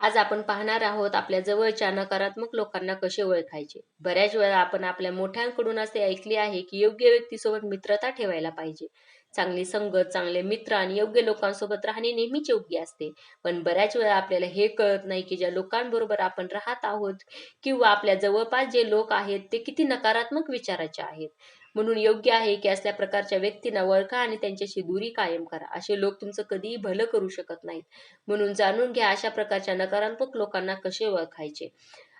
आज आपण पाहणार आहोत आपल्या जवळच्या नकारात्मक लोकांना कसे ओळखायचे. बऱ्याच वेळा आपण आपल्या मोठ्यांकडून असे ऐकले आहे की योग्य व्यक्तीसोबत मित्रता ठेवायला पाहिजे. चांगली संगत चांगले मित्र आणि योग्य लोकांसोबत राहणे नेहमीच योग्य असते. पण बऱ्याच वेळा आपल्याला हे कळत नाही की ज्या लोकांबरोबर आपण राहत आहोत किंवा आपल्या जवळपास जे लोक आहेत ते किती नकारात्मक विचाराचे आहेत. म्हणून योग्य आहे की असल्या प्रकारच्या व्यक्तींना ओळखा आणि त्यांच्याशी दूरी कायम करा. असे लोक तुमचं कधीही भलं करू शकत नाहीत. म्हणून जाणून घ्या अशा प्रकारच्या नकारात्मक लोकांना कसे ओळखायचे.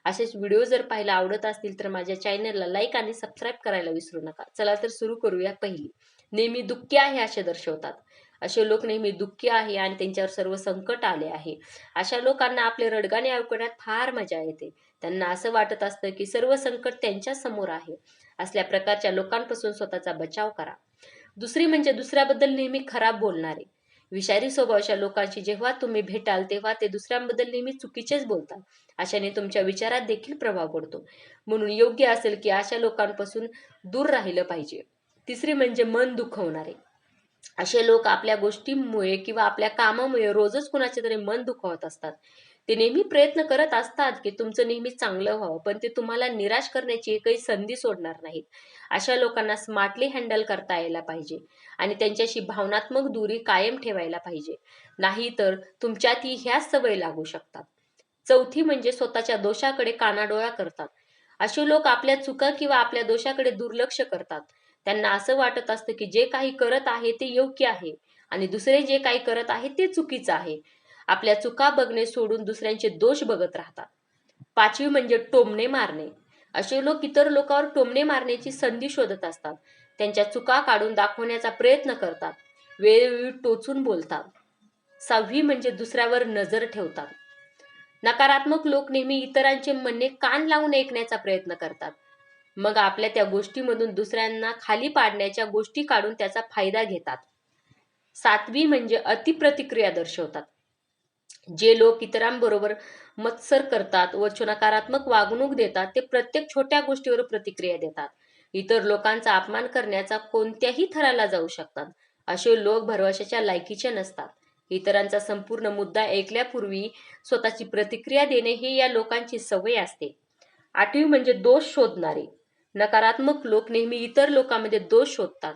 असेच व्हिडिओ जर पाहायला आवडत असतील तर माझ्या चॅनलला लाईक आणि सबस्क्राईब करायला विसरू नका. चला तर सुरू करूया पहिली. नेहमी दुःखी आहे असे दर्शवतात. असे लोक नेहमी दुःखी आहे आणि त्यांच्यावर सर्व संकट आले आहे. अशा लोकांना आपले रडगाणे ऐकण्यात फार मजा येते. त्यांना असं वाटत असतं की सर्व संकट त्यांच्यासमोर आहे. असल्या प्रकारच्या लोकांपासून स्वतःचा बचाव करा. दुसरी म्हणजे दुसऱ्याबद्दल नेहमी खराब बोलणारे. विषारी स्वभावाच्या लोकांशी जेव्हा तुम्ही भेटाल तेव्हा ते दुसऱ्यांबद्दल नेहमी चुकीचेच बोलतात. अशाने तुमच्या विचारात देखील प्रभाव पडतो. म्हणून योग्य असेल की अशा लोकांपासून दूर राहिलं पाहिजे. तिसरी म्हणजे मन दुखवणारे. असे लोक आपल्या गोष्टींमुळे किंवा आपल्या कामामुळे रोजच कुणाचे तरी मन दुखवत असतात. ते नेहमी प्रयत्न करत असतात की तुमचं नेहमी चांगलं व्हावं पण ते तुम्हाला निराश करण्याची एकही संधी सोडणार नाहीत. अशा लोकांना स्मार्टली हँडल करता यायला पाहिजे आणि त्यांच्याशी भावनात्मक दूरी कायम ठेवायला पाहिजे. नाही तर तुमच्यातही ह्याच सवय लागू शकतात. चौथी म्हणजे स्वतःच्या दोषाकडे कानाडोळा करतात. असे लोक आपल्या चुका किंवा आपल्या दोषाकडे दुर्लक्ष करतात. त्यांना असं वाटत असतं की जे काही करत आहे ते योग्य आहे आणि दुसरे जे काही करत आहे ते चुकीचं आहे. आपल्या चुका बघणे सोडून दुसऱ्यांचे दोष बघत राहतात. पाचवी म्हणजे टोमणे मारणे. असे लोक इतर लोकांवर टोमणे मारण्याची संधी शोधत असतात. त्यांच्या चुका काढून दाखवण्याचा प्रयत्न करतात. वेळोवेळी टोचून बोलतात. सहावी म्हणजे दुसऱ्यावर नजर ठेवतात. नकारात्मक लोक नेहमी इतरांचे म्हणणे कान लावून ऐकण्याचा प्रयत्न करतात. मग आपल्या त्या गोष्टीमधून दुसऱ्यांना खाली पाडण्याच्या गोष्टी काढून त्याचा फायदा घेतात. सातवी म्हणजे अतिप्रतिक्रिया दर्शवतात. जे लोक इतरांबरोबर मत्सर करतात व नकारात्मक वागणूक देतात ते प्रत्येक छोट्या गोष्टीवर प्रतिक्रिया देतात. इतर लोकांचा अपमान करण्याचा कोणत्याही थराला जाऊ शकतात. असे लोक भरवशाच्या लायकीचे नसतात. इतरांचा संपूर्ण मुद्दा ऐकल्यापूर्वी स्वतःची प्रतिक्रिया देणे ही या लोकांची सवय असते. आठवी म्हणजे दोष शोधणारे. नकारात्मक लोक नेहमी इतर लोकांमध्ये दोष शोधतात.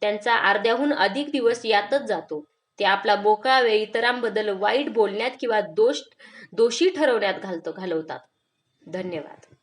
त्यांचा अर्ध्याहून अधिक दिवस यातच जातो. ते आपला मोकळा वेळ इतरांबद्दल वाईट बोलण्यात किंवा दोष दोषी ठरवण्यात घालतो घालवतात. धन्यवाद.